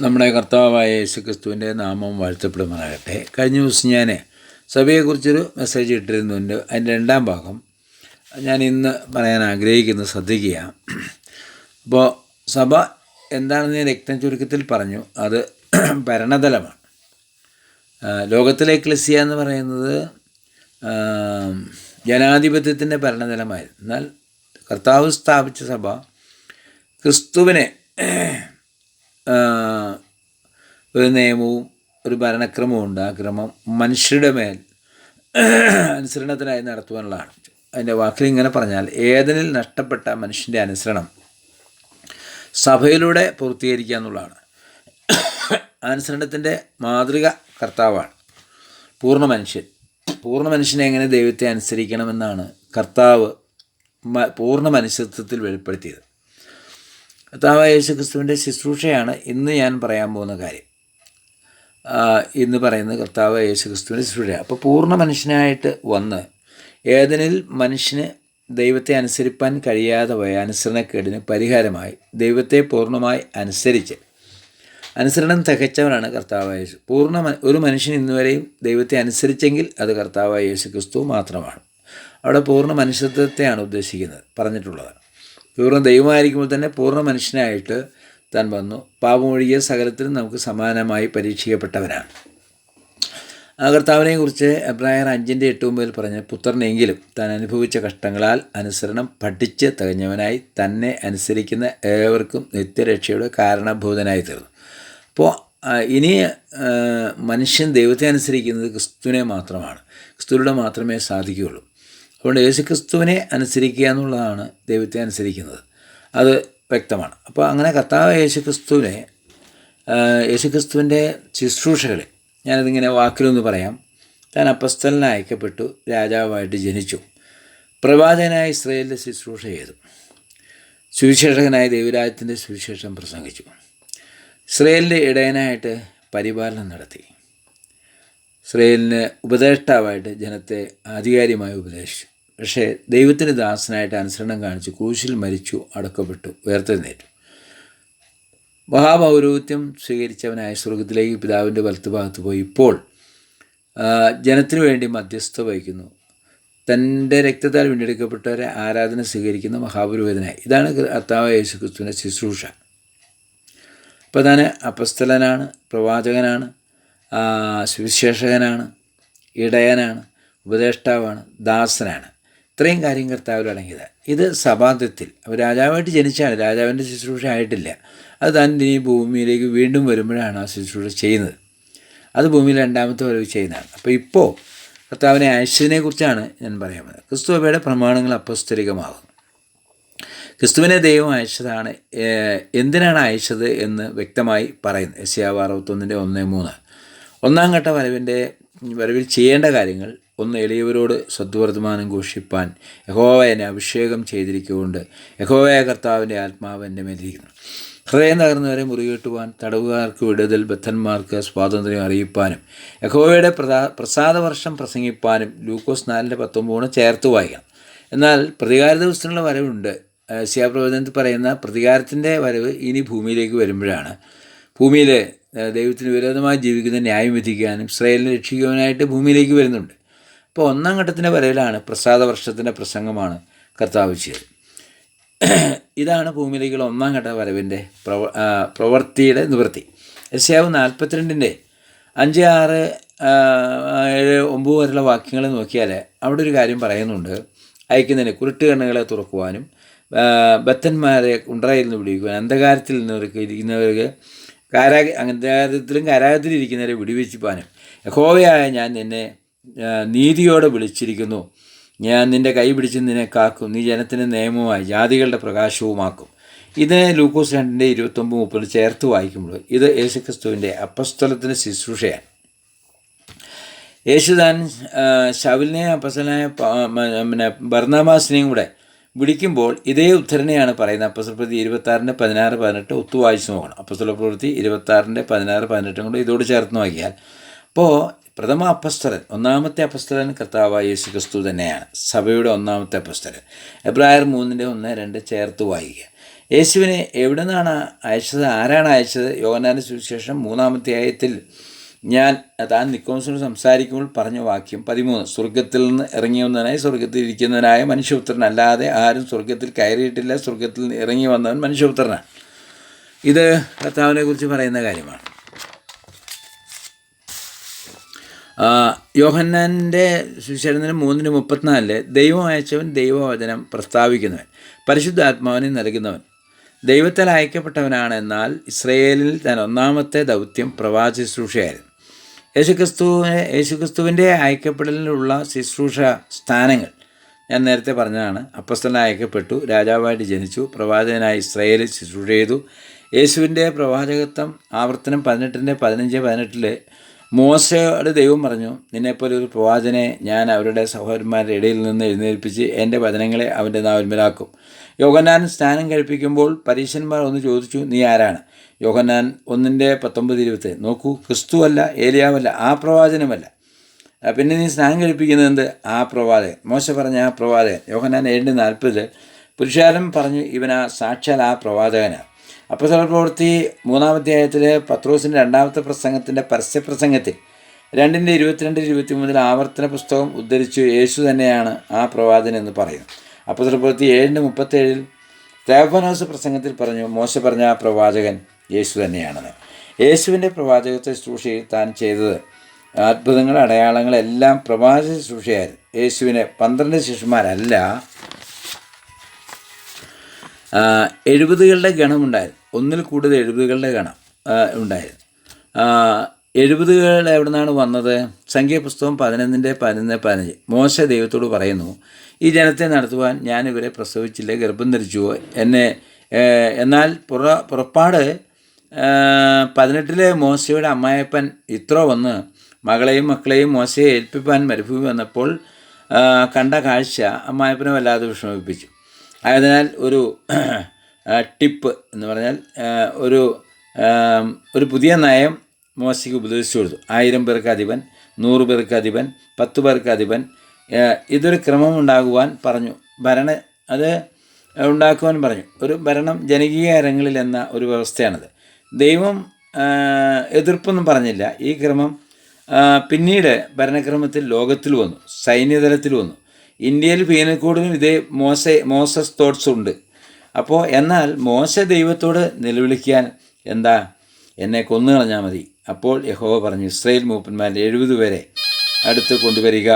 നമ്മുടെ കർത്താവായ യേശുക്രിസ്തുവിന്റെ നാമം വാഴ്ത്തപ്പെടുമാറാകട്ടെ. കഴിഞ്ഞ ദിവസം ഞാൻ സഭയെക്കുറിച്ചൊരു മെസ്സേജ് ഇട്ടിരുന്നുണ്ട്. അതിന്റെ രണ്ടാം ഭാഗം ഞാൻ ഇന്ന് പറയാൻ ആഗ്രഹിക്കുന്നത് ശ്രദ്ധിക്കുക. അപ്പോൾ സഭ എന്താണെന്ന് രക്തം ചുരുക്കത്തിൽ പറഞ്ഞു. അത് ഭരണതലമാണ്. ലോകത്തിലെ ക്ലിസിയ എന്ന് പറയുന്നത് ജനാധിപത്യത്തിന്റെ ഭരണതലമായിരുന്നു. എന്നാൽ കർത്താവ് സ്ഥാപിച്ച സഭ ക്രിസ്തുവിനെ ഒരു നിയമവും ഒരു ഭരണക്രമവും ഉണ്ട്. ആ ക്രമം മനുഷ്യരുടെ മേൽ അനുസരണത്തിനായി നടത്തുവാനുള്ളതാണ്. അതിന്റെ വാക്കിൽ ഇങ്ങനെ പറഞ്ഞാൽ ഏതിനിൽ നഷ്ടപ്പെട്ട മനുഷ്യന്റെ അനുസരണം സഭയിലൂടെ പൂർത്തീകരിക്കുക എന്നുള്ളതാണ്. അനുസരണത്തിന്റെ മാതൃക കർത്താവാണ്. പൂർണ മനുഷ്യൻ. പൂർണ മനുഷ്യനെ എങ്ങനെ ദൈവത്തെ അനുസരിക്കണമെന്നാണ് കർത്താവ് പൂർണ മനുഷ്യത്വത്തിൽ വെളിപ്പെടുത്തിയത്. കർത്താവ് യേശു ക്രിസ്തുവിന്റെ ശുശ്രൂഷയാണ് ഇന്ന് ഞാൻ പറയാൻ പോകുന്ന കാര്യം. ഇന്ന് പറയുന്നത് കർത്താവ് യേശു ക്രിസ്തുവിന്റെ ശുശ്രൂഷ അപ്പോൾ പൂർണ മനുഷ്യനായിട്ട് വന്ന് ഏതിനിൽ മനുഷ്യന് ദൈവത്തെ അനുസരിപ്പാൻ കഴിയാതെ പോയ അനുസരണക്കേടിന് പരിഹാരമായി ദൈവത്തെ പൂർണമായി അനുസരിച്ച് അനുസരണം തികച്ചവനാണ് കർത്താവ് യേശു. പൂർണ ഒരു മനുഷ്യൻ ഇന്നുവരെയും ദൈവത്തെ അനുസരിച്ചെങ്കിൽ അത് കർത്താവായ യേശു ക്രിസ്തു മാത്രമാണ്. അവിടെ പൂർണ മനുഷ്യത്വത്തെയാണ് ഉദ്ദേശിക്കുന്നത് പറഞ്ഞിട്ടുള്ളത് പൂർണ ദൈവമായിരിക്കുമ്പോൾ തന്നെ പൂർണ മനുഷ്യനായിട്ട് താൻ വന്നു. പാപമൊഴികിയ സകലത്തിനും നമുക്ക് സമാനമായി പരീക്ഷിക്കപ്പെട്ടവനാണ്. ആ കർത്താവിനെ കുറിച്ച് എബ്രായർ അഞ്ചിന്റെ എട്ട് ഒമ്പതിൽ പറഞ്ഞ പുത്രനെങ്കിലും താൻ അനുഭവിച്ച കഷ്ടങ്ങളാൽ അനുസരണം പഠിച്ച് തികഞ്ഞവനായി തന്നെ അനുസരിക്കുന്ന ഏവർക്കും നിത്യരക്ഷയുടെ കാരണഭൂതനായി തീർന്നു അപ്പോൾ ഇനി മനുഷ്യൻ ദൈവത്തെ അനുസരിക്കുന്നത് ക്രിസ്തുവിനെ മാത്രമാണ്. ക്രിസ്തുവിലൂടെ മാത്രമേ സാധിക്കുകയുള്ളൂ. അതുകൊണ്ട് യേശുക്രിസ്തുവിനെ അനുസരിക്കുക എന്നുള്ളതാണ് ദൈവത്തെ അനുസരിക്കുന്നത്. അത് വ്യക്തമാണ്. അപ്പോൾ അങ്ങനെ കർത്താവ് യേശുക്രിസ്തുവിനെ യേശുക്രിസ്തുവിന്റെ ശുശ്രൂഷകൾ ഞാനതിങ്ങനെ വാക്കിലൊന്ന് പറയാം. താൻ അപ്പസ്തലിന് അയക്കപ്പെട്ടു രാജാവായിട്ട് ജനിച്ചു. പ്രവാചകനായ ഇസ്രയേലിന്റെ ശുശ്രൂഷ ചെയ്തു. സുവിശേഷകനായ ദൈവരാജ്യത്തിന്റെ സുവിശേഷം പ്രസംഗിച്ചു. ഇസ്രയേലിന്റെ ഇടയനായിട്ട് പരിപാലനം നടത്തി. ഇസ്രയേലിന് ഉപദേഷ്ടാവായിട്ട് ജനത്തെ ആധികാരികമായി ഉപദേശിച്ചു. പക്ഷേ ദൈവത്തിന്റെ ദാസനായിട്ട് അനുസരണം കാണിച്ച് ക്രൂശിൽ മരിച്ചു അടക്കപ്പെട്ടു ഉയർത്തെഴുന്നേറ്റു. മഹാപൗരോഹിത്യം സ്വീകരിച്ചവനായ സ്വർഗത്തിലേക്ക് പിതാവിന്റെ വലത്തുഭാഗത്ത് പോയി. ഇപ്പോൾ ജനത്തിനു വേണ്ടി മധ്യസ്ഥ വഹിക്കുന്നു. തന്റെ രക്തത്താൽ വീണ്ടെടുക്കപ്പെട്ടവരെ ആരാധന സ്വീകരിക്കുന്ന മഹാപുരോഹിതനായി. ഇതാണ് കർത്താവ് യേശു ക്രിസ്തുവിന്റെ ശുശ്രൂഷ. അപ്പോൾ താൻ അപസ്തലനാണ് പ്രവാചകനാണ് സുവിശേഷകനാണ് ഇടയനാണ് ഉപദേഷ്ടാവാണ് ദാസനാണ്. ഇത്രയും കാര്യം കർത്താവിൽ അടങ്ങിയത്. ഇത് അപ്പോൾ രാജാവായിട്ട് ജനിച്ചാണ്. രാജാവിന്റെ ശുശ്രൂഷ ആയിട്ടില്ല. അത് താൻ ഇനി ഭൂമിയിലേക്ക് വീണ്ടും വരുമ്പോഴാണ് ആ ശുശ്രൂഷ ചെയ്യുന്നത്. അത് ഭൂമിയിൽ രണ്ടാമത്തെ വരവ് ചെയ്യുന്നതാണ്. അപ്പോൾ ഇപ്പോൾ കർത്താവിനെ അയച്ചതിനെ കുറിച്ചാണ് ഞാൻ പറയുന്നത് ക്രിസ്തുവയുടെ പ്രമാണങ്ങൾ അപ്പസ്തരികമാകുന്നു ക്രിസ്തുവിനെ ദൈവം അയച്ചതാണ് എന്തിനാണ് അയച്ചത് എന്ന് വ്യക്തമായി പറയുന്നു. എസ് ആർ അറുപത്തൊന്നിന്റെ ഒന്ന് മൂന്ന്. ഒന്നാം ഘട്ട വരവിന്റെ വരവിൽ ചെയ്യേണ്ട കാര്യങ്ങൾ ഒന്ന് എളിയവരോട് സദ്വർത്തമാനം ഘോഷിപ്പാൻ യഹോവ എന്നെ അഭിഷേകം ചെയ്തിരിക്കുകൊണ്ട് യഹോവയ കർത്താവിന്റെ ആത്മാവ് എന്റെ മേലിരിക്കുന്നു. ഹൃദയം തകർന്നവരെ മുറികെട്ടുവാൻ തടവുകാർക്ക് വിടുതൽ ബദ്ധന്മാർക്ക് സ്വാതന്ത്ര്യം അറിയിപ്പാനും യഹോവയുടെ പ്രസാ പ്രസാദവർഷം പ്രസംഗിപ്പാനും ലൂക്കോസ് നാലിന്റെ പത്തൊമ്പതിന് ചേർത്ത് വായിക്കണം. എന്നാൽ പ്രതികാര ദിവസത്തിനുള്ള വരവുണ്ട്. ശിവപ്രവചനത്തിൽ പറയുന്ന പ്രതികാരത്തിന്റെ വരവ് ഇനി ഭൂമിയിലേക്ക് വരുമ്പോഴാണ്. ഭൂമിയിൽ ദൈവത്തിന് വിരോധമായി ജീവിക്കുന്ന ന്യായം വിധിക്കാനും ഇസ്രയേലിനെ രക്ഷിക്കുവാനായിട്ട് ഭൂമിയിലേക്ക് വരുന്നുണ്ട്. അപ്പോൾ ഒന്നാം ഘട്ടത്തിന്റെ വരയിലാണ് പ്രസാദ വർഷത്തിന്റെ പ്രസംഗമാണ് കർത്താവ് ചെയ്തത്. ഇതാണ് ഭൂമിയിലേക്കുള്ള ഒന്നാം ഘട്ട വരവിന്റെ പ്രവ പ്രവൃത്തിയുടെ നിവൃത്തി. യശയാവ് നാൽപ്പത്തിരണ്ടിന്റെ അഞ്ച് ആറ് ഏഴ് ഒമ്പത് വരെയുള്ള വാക്യങ്ങൾ നോക്കിയാൽ അവിടെ ഒരു കാര്യം പറയുന്നുണ്ട്. അയക്കുന്നതിന് കുരുട്ട് കണ്ണുകളെ തുറക്കുവാനും ബത്തന്മാരെ ഉണ്ടറയിൽ നിന്ന് വിടിവിക്കുവാൻ അന്ധകാരത്തിൽ നിന്നവർക്ക് കാരാ അന്ധകാരത്തിലും കാരാഗത്തിലിരിക്കുന്നവരെ വിടിവെച്ചിപ്പാനും യഹോവയായ ഞാൻ നിന്നെ നീതിയോടെ വിളിച്ചിരിക്കുന്നു. ഞാൻ നിന്റെ കൈ പിടിച്ച് നിന്നെ കാക്കും. നീ ജനത്തിന്റെ നിയമമായി ജാതികളുടെ പ്രകാശവുമാക്കും. ഇത് ലൂക്കോസ് രണ്ടിന്റെ ഇരുപത്തൊമ്പത് മുപ്പത് ചേർത്ത് വായിക്കുമ്പോൾ ഇത് യേശുക്രിസ്തുവിന്റെ അപ്പസ്തലത്തിന്റെ ശുശ്രൂഷയാണ്. യേശുദാൻ ശവിലിനെ അപ്പസലായ പിന്നെ ഭർണാമാസിനെയും കൂടെ വിളിക്കുമ്പോൾ ഇതേ ഉദ്ധരണിയാണ് പറയുന്നത്. അപ്പസ്തല പ്രവൃത്തി ഇരുപത്താറിന്റെ പതിനാറ് പതിനെട്ട് ഒത്തു വായിച്ചു നോക്കണം അപ്പസ്തല പ്രവൃത്തി ഇരുപത്താറിന്റെ പതിനാറ് പതിനെട്ടും കൂടെ ഇതോട് ചേർത്ത് നോക്കിയാൽ അപ്പോൾ പ്രഥമ അപ്പസ്തലൻ ഒന്നാമത്തെ അപ്പസ്തലൻ കർത്താവായ യേശു ക്രിസ്തു തന്നെയാണ്. സഭയുടെ ഒന്നാമത്തെ അപ്പസ്തലൻ. എബ്രായർ മൂന്നിന്റെ ഒന്ന് രണ്ട് ചേർത്ത് വായിക്കുക യേശുവിനെ എവിടെ നിന്നാണ് അയച്ചത്? ആരാണ് അയച്ചത്? യോഗനാന സുവിശേഷം മൂന്നാമത്തെ ആയത്തിൽ ഞാൻ താൻ നിക്കോമസിനോട് സംസാരിക്കുമ്പോൾ പറഞ്ഞ വാക്യം പതിമൂന്ന്. സ്വർഗത്തിൽ നിന്ന് ഇറങ്ങി വന്നവനായി സ്വർഗത്തിൽ ഇരിക്കുന്നവനായ മനുഷ്യപുത്രൻ അല്ലാതെ ആരും സ്വർഗത്തിൽ കയറിയിട്ടില്ല. സ്വർഗത്തിൽ ഇറങ്ങി വന്നവൻ മനുഷ്യപുത്രനാണ്. ഇത് കർത്താവിനെ കുറിച്ച് പറയുന്ന കാര്യമാണ് ആ, യോഹന്നാന്റെ സുശേഷത്തിന് മൂന്നിന് മുപ്പത്തിനാലിൽ ദൈവം അയച്ചവൻ ദൈവവചനം പ്രസ്താവിക്കുന്നവൻ പരിശുദ്ധാത്മാവിനെ നൽകുന്നവൻ. ദൈവത്താൽ അയക്കപ്പെട്ടവനാണ് എന്നാൽ ഇസ്രയേലിൽ താൻ ഒന്നാമത്തെ ദൗത്യം പ്രവാച ശുശ്രൂഷയായിരുന്നു. യേശുക്രിസ്തുവിനെ യേശുക്രിസ്തുവിന്റെ അയക്കപ്പെടലിലുള്ള ശുശ്രൂഷ സ്ഥാനങ്ങൾ ഞാൻ നേരത്തെ പറഞ്ഞതാണ്. അപ്പസ്തലനായി അയക്കപ്പെട്ടു രാജാവായിട്ട് ജനിച്ചു പ്രവാചകനായി ഇസ്രയേലിൽ ശുശ്രൂഷ ചെയ്തു. യേശുവിന്റെ പ്രവാചകത്വം ആവർത്തനം പതിനെട്ടിന്റെ പതിനഞ്ച് പതിനെട്ടിൽ മോശയോട് ദൈവം പറഞ്ഞു നിന്നെപ്പോലെ ഒരു പ്രവാചനെ ഞാൻ അവരുടെ സഹോദരന്മാരുടെ ഇടയിൽ നിന്ന് എഴുന്നേൽപ്പിച്ച് എന്റെ വചനങ്ങളെ അവന്റെ നാവിന്മേലാക്കും. യോഹന്നാൻ സ്നാനം കഴിപ്പിക്കുമ്പോൾ പരീശന്മാർ ഒന്ന് ചോദിച്ചു നീ ആരാണ്? യോഹന്നാൻ ഒന്നിന്റെ പത്തൊമ്പത് ഇരുപത്തി നോക്കൂ ക്രിസ്തുവല്ല ഏലിയാവല്ല ആ പ്രവാചനമല്ല. പിന്നെ നീ സ്നാനം കഴിപ്പിക്കുന്നത് എന്ത്? ആ പ്രവാചകൻ. മോശ പറഞ്ഞ ആ പ്രവാചകൻ. യോഹന്നാൻ ഏഴിന്റെ നാൽപ്പതിൽ പുരുഷാരം പറഞ്ഞു ഇവനാ സാക്ഷാൽ ആ പ്രവാചകനാണ് അപ്പോൾ പ്രവൃത്തി മൂന്നാമത്തെ ആയത്തിൽ പത്രോസിന്റെ രണ്ടാമത്തെ പ്രസംഗത്തിന്റെ പരസ്യപ്രസംഗത്തിൽ രണ്ടിന്റെ ഇരുപത്തിരണ്ട് ഇരുപത്തി മൂന്നിൽ ആവർത്തന പുസ്തകം ഉദ്ധരിച്ച് യേശു തന്നെയാണ് ആ പ്രവാചകൻ എന്ന് പറയുന്നു. അപ്പോൾ പ്രവൃത്തി ഏഴിന്റെ മുപ്പത്തേഴിൽ തേവനോസ് പ്രസംഗത്തിൽ പറഞ്ഞു മോശ പറഞ്ഞ ആ പ്രവാചകൻ യേശു തന്നെയാണെന്ന്. യേശുവിന്റെ പ്രവാചകത്തെ ശുശ്രൂഷയിൽ താൻ ചെയ്തത് അത്ഭുതങ്ങൾ അടയാളങ്ങളെല്ലാം പ്രവാചക ശുശ്രൂഷയായിരുന്നു. യേശുവിനെ പന്ത്രണ്ട് ശിഷ്യന്മാരല്ല എഴുപതുകളുടെ ഗണമുണ്ടായിരുന്നു. ഒന്നിൽ കൂടുതൽ എഴുപതുകളുടെ ഗണം ഉണ്ടായിരുന്നു എഴുപതുകൾ എവിടെ നിന്നാണ് വന്നത്? സംഖ്യാപുസ്തകം പതിനൊന്നിന്റെ പതിനൊന്ന് പതിനഞ്ച്. മോശ ദൈവത്തോട് പറയുന്നു ഈ ജനത്തെ നടത്തുവാൻ ഞാൻ ഇവരെ പ്രസവിച്ചില്ല ഗർഭം ധരിച്ചുവോ? എന്നെ എന്നാൽ പുറ പുറപ്പാട് പതിനെട്ടിലെ മോശയുടെ അമ്മായപ്പൻ ഇത്രോ വന്ന് മകളെയും മക്കളെയും മോശയെ ഏൽപ്പിപ്പാൻ മരുഭൂമി വന്നപ്പോൾ കണ്ട കാഴ്ച അമ്മായപ്പനെ വല്ലാതെ വിഷമിപ്പിച്ചു. ആയതിനാൽ ഒരു ടിപ്പ് എന്ന് പറഞ്ഞാൽ ഒരു ഒരു പുതിയ നയം മോശയ്ക്ക് ഉപദേശിച്ചു കൊടുത്തു. ആയിരം പേർക്ക് അധിപൻ നൂറ് പേർക്ക് അധിപൻ പത്ത് പേർക്ക് അധിപൻ ഇതൊരു ക്രമം ഉണ്ടാകുവാൻ പറഞ്ഞു. ഭരണ അത് ഉണ്ടാക്കുവാൻ പറഞ്ഞു. ഒരു ഭരണം ജനകീയ അരങ്ങളിൽ എന്ന ഒരു വ്യവസ്ഥയാണത്. ദൈവം എതിർപ്പൊന്നും പറഞ്ഞില്ല. ഈ ക്രമം പിന്നീട് ഭരണക്രമത്തിൽ ലോകത്തിൽ വന്നു. സൈന്യതലത്തിൽ വന്നു. ഇന്ത്യയിൽ പീനക്കൂടിനും ഇതേ മോശ മോസസ് തോട്ട്സ് ഉണ്ട്. അപ്പോൾ എന്നാൽ മോശ ദൈവത്തോട് നിലവിളിക്കാൻ എന്താ? എന്നെ കൊന്നു കളഞ്ഞാൽ മതി. അപ്പോൾ യഹോവ പറഞ്ഞു ഇസ്രയേൽ മൂപ്പന്മാരിൽ എഴുപത് പേരെ അടുത്ത് കൊണ്ടുവരിക.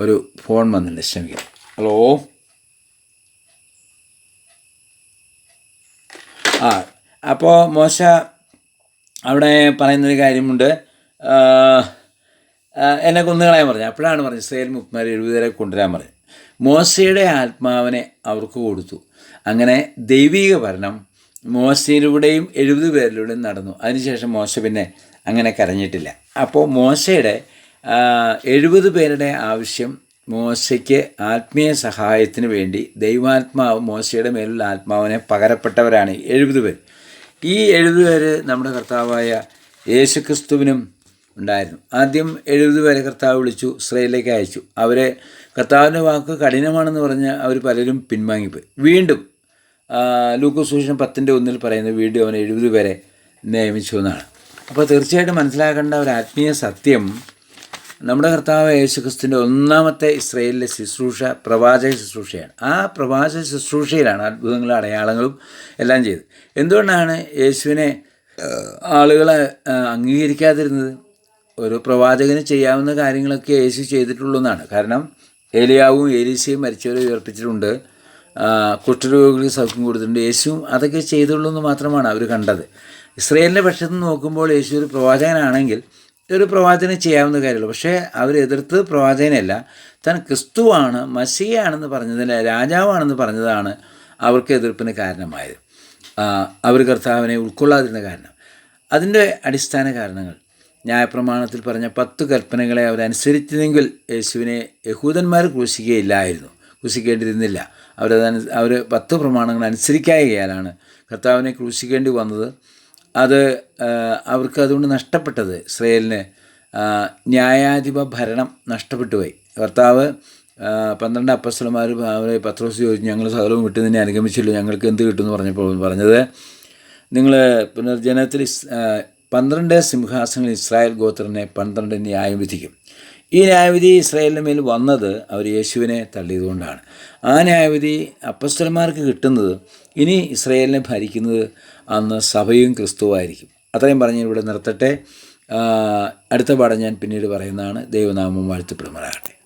ഒരു ഫോൺ വന്നിട്ടുണ്ട് ക്ഷമിക്കാം ഹലോ? ആ അപ്പോൾ മോശ അവിടെ പറയുന്നൊരു കാര്യമുണ്ട്. എന്നെ കൊന്നുകളയാൻ പറഞ്ഞു. അപ്പോഴാണ് പറഞ്ഞത് ഇസ്രയേൽ മുപ്പന്മാർ എഴുപതരെ കൊണ്ടുവരാൻ പറഞ്ഞു. മോശയുടെ ആത്മാവിനെ അവർക്ക് കൊടുത്തു. അങ്ങനെ ദൈവിക ഭരണം മോശയിലൂടെയും എഴുപത് പേരിലൂടെയും നടന്നു. അതിനുശേഷം മോശ പിന്നെ അങ്ങനെ കരഞ്ഞിട്ടില്ല. അപ്പോൾ മോശയുടെ എഴുപത് പേരുടെ ആവശ്യം മോശയ്ക്ക് ആത്മീയ സഹായത്തിന് വേണ്ടി ദൈവാത്മാവ് മോശയുടെ മേലുള്ള ആത്മാവിനെ പകരപ്പെട്ടവരാണ് എഴുപത് പേർ. ഈ എഴുപത് പേര് നമ്മുടെ കർത്താവായ യേശുക്രിസ്തുവിനും ഉണ്ടായിരുന്നു. ആദ്യം എഴുപത് പേരെ കർത്താവ് വിളിച്ചു ഇസ്രയേലിലേക്ക് അയച്ചു. അവരെ കർത്താവിന്റെ വാക്ക് കഠിനമാണെന്ന് പറഞ്ഞ് അവർ പലരും പിൻവാങ്ങിപ്പോയി. വീണ്ടും ലൂക്കോസൂഷൻ പത്തിന്റെ ഒന്നിൽ പറയുന്ന വീണ്ടും അവൻ എഴുപത് പേരെ നിയമിച്ചു എന്നാണ്. അപ്പോൾ തീർച്ചയായിട്ടും മനസ്സിലാക്കേണ്ട ഒരു ആത്മീയ സത്യം നമ്മുടെ കർത്താവ് യേശുക്രിസ്തുവിന്റെ ഒന്നാമത്തെ ഇസ്രയേലിലെ ശുശ്രൂഷ പ്രവാചക ശുശ്രൂഷയാണ്. ആ പ്രവാചക ശുശ്രൂഷയിലാണ് അത്ഭുതങ്ങളും അടയാളങ്ങളും എല്ലാം ചെയ്തത്. എന്തുകൊണ്ടാണ് യേശുവിനെ ആളുകളെ അംഗീകരിക്കാതിരുന്നത്? ഒരു പ്രവാചകന് ചെയ്യാവുന്ന കാര്യങ്ങളൊക്കെ യേശു ചെയ്തിട്ടുള്ളൂ എന്നാണ്. കാരണം ഏലിയാവും ഏലീസയും മരിച്ചവരെ ഉയർപ്പിച്ചിട്ടുണ്ട്. കുഷ്ഠരോഗികൾക്ക് സൗഖ്യം കൊടുത്തിട്ടുണ്ട്. യേശുവും അതൊക്കെ ചെയ്തുള്ളൂ എന്ന് മാത്രമാണ് അവർ കണ്ടത്. ഇസ്രയേലിന്റെ പക്ഷത്ത് നിന്ന് നോക്കുമ്പോൾ യേശു ഒരു പ്രവാചകനാണെങ്കിൽ ഒരു പ്രവാചകനെ ചെയ്യാവുന്ന കാര്യമുള്ളൂ. പക്ഷേ അവർ എതിർത്ത് പ്രവാചകനല്ല താൻ ക്രിസ്തുവാണ് മസിയാണെന്ന് പറഞ്ഞതിന് രാജാവാണെന്ന് പറഞ്ഞതാണ് അവർക്ക് എതിർപ്പിന് കാരണമായത്. അവർ കർത്താവിനെ ഉൾക്കൊള്ളാതിരുന്ന കാരണം. അതിന്റെ അടിസ്ഥാന കാരണങ്ങൾ. ന്യായപ്രമാണത്തിൽ പറഞ്ഞ പത്ത് കൽപ്പനകളെ അവരനുസരിച്ചിരുന്നെങ്കിൽ യേശുവിനെ യഹൂദന്മാർ ക്രൂശിക്കുകയില്ലായിരുന്നു. ക്രൂശിക്കേണ്ടിയിരുന്നില്ല. അവരത് അവർ പത്ത് പ്രമാണങ്ങൾ അനുസരിക്കായകയാലാണ് കർത്താവിനെ ക്രൂശിക്കേണ്ടി വന്നത്. അത് അവർക്ക് അതുകൊണ്ട് നഷ്ടപ്പെട്ടത്. ഇസ്രയേലിന് ന്യായാധിപ ഭരണം നഷ്ടപ്പെട്ടു പോയി. കർത്താവ് പന്ത്രണ്ട് അപ്പസ്വലന്മാർ അവരെ പത്രോസ് ചോദിച്ചു ഞങ്ങൾ സകലവും വിട്ടു നിന്നെ അനുഗമിച്ചല്ലോ ഞങ്ങൾക്ക് എന്ത് കിട്ടുമെന്ന് പറഞ്ഞപ്പോൾ പറഞ്ഞത് നിങ്ങൾ പുനർജനത്തിൽ പന്ത്രണ്ട് സിംഹാസനങ്ങൾ ഇസ്രായേൽ ഗോത്രനെ പന്ത്രണ്ട് ന്യായം വിധിക്കും ഈ ന്യായവിധി ഇസ്രായേലിന്റെ മേൽ വന്നത് അവർ യേശുവിനെ തള്ളിയതുകൊണ്ടാണ്. ആ ന്യായവിധി അപ്പസ്തലന്മാർക്ക് കിട്ടുന്നത് ഇനി ഇസ്രായേലിനെ ഭരിക്കുന്നത് അന്ന് സഭയും ക്രിസ്തുവായിരിക്കും അത്രയും പറഞ്ഞ് ഇവിടെ നിർത്തട്ടെ. അടുത്ത പാഠം ഞാൻ പിന്നീട് പറയുന്നതാണ്. ദൈവനാമം വാഴ്ത്തപ്പെടുമാറാകട്ടെ.